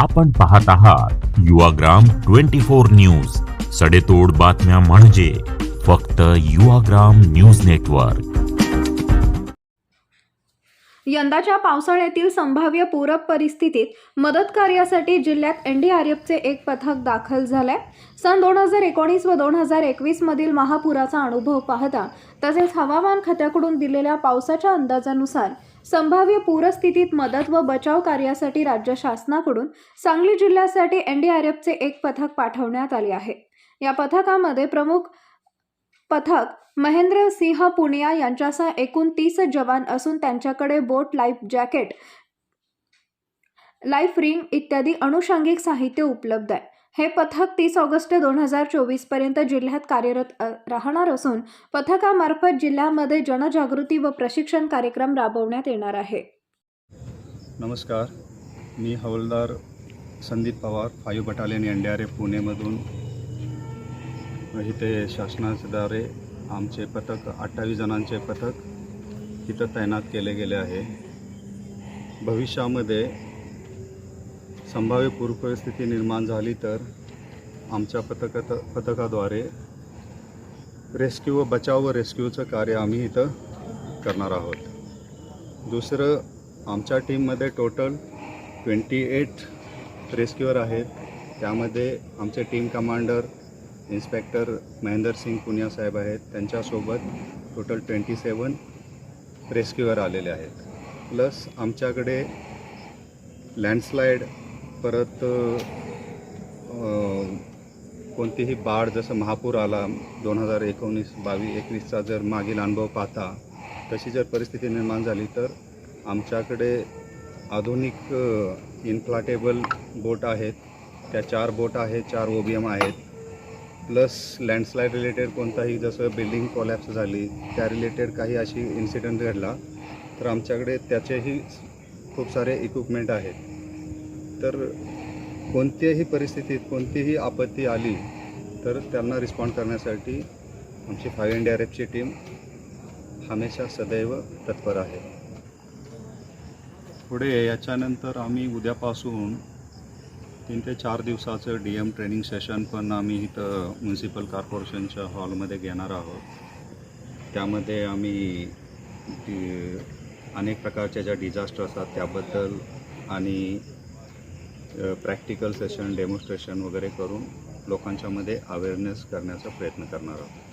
आपण पाहत आहात युवाग्राम ट्वेंटी फोर न्यूज. सडेतोड बातम्या म्हणजे फक्त युवाग्राम न्यूज नेटवर्क. यंदाच्या पावसाळ्यातील संभाव्य पूर परिस्थितीत मदत कार्यासाठी जिल्ह्यात एनडीआरएफचे एक पथक दाखल झालंय. सन दोन हजार एकोणीस व दोन हजार एकवीस मधील महापुराचा अनुभव पाहता तसेच हवामान खात्याकडून दिलेल्या पावसाच्या अंदाजानुसार संभाव्य पूरस्थितीत मदत व बचाव कार्यासाठी राज्य शासनाकडून सांगली जिल्ह्यासाठी एनडीआरएफचे एक पथक पाठवण्यात आले आहे. या पथकामध्ये प्रमुख पथक महेंद्र सिंह पुनिया यांच्यासह एकूण तीस जवान असून त्यांच्याकडे boat life jacket life ring इत्यादी अनुषंगिक साहित्य उपलब्ध आहे. हे पथक तीस ऑगस्ट दोन हजार चोवीसपर्यंत जिल्ह्यात कार्यरत राहणार असून पथकामार्फत जिल्ह्यामध्ये जनजागृती व प्रशिक्षण कार्यक्रम राबवण्यात येणार आहे. नमस्कार. मी हवलदार Sandeep Pawar five battalion N D R F पुणेमधून इथे शासनाद्वारे आमचे पथक अठ्ठावीस जणांचे पथक इथं तैनात केले गेले आहे. भविष्यामध्ये संभाव्य पूरपरिस्थिती निर्माण झाली तर आमच्या पथकात पथकाद्वारे रेस्क्यू व बचाव व रेस्क्यूचं कार्य आम्ही इथं करणार आहोत. दुसरं आमच्या टीममध्ये टोटल ट्वेंटी एट रेस्क्युअर आहेत. त्यामध्ये आमचे team commander inspector Mahender Singh Punia साहेब आहेत. त्यांच्यासोबत टोटल ट्वेंटी सेवन रेस्क्युअर आलेले आहेत. प्लस आमच्याकडे लँडस्लाईड परत कोणतीही बाढ जसं महापूर आला दोन हजार एकोणीस बावीस एकवीसचा जर मागील अनुभव पाहता तशी जर परिस्थिती निर्माण झाली तर आमच्याकडे आधुनिक इन्फ्लाटेबल बोट आहेत. त्या चार बोट आहेत चार ओ बी एम आहेत. प्लस लँडस्लाईड रिलेटेड कोणताही जसं बिल्डिंग कोलॅप्स झाली त्या रिलेटेड काही अशी इन्सिडेंट घडला तर आमच्याकडे त्याचेही खूप सारे इक्विपमेंट आहेत. तर कोणत्याही परिस्थितीत कोणतीही आपत्ती आली तर त्यांना रिस्पॉन्ड करण्यासाठी आमची फाय इंडिया रेपची आर एफची टीम हमेशा सदैव तत्पर आहे. पुढे याच्यानंतर आम्ही उद्यापासून तीन ते चार दिवसाचं डी एम ट्रेनिंग सेशन पण आम्ही इथं म्युन्सिपल कॉर्पोरेशनच्या हॉलमध्ये घेणार आहोत. त्यामध्ये आम्ही अनेक प्रकारच्या ज्या डिझास्टर असतात त्याबद्दल आणि प्रॅक्टिकल सेशन डेमॉन्स्ट्रेशन वगैरे करून लोकांच्यामध्ये अवेअरनेस करण्याचा प्रयत्न करणार आहोत.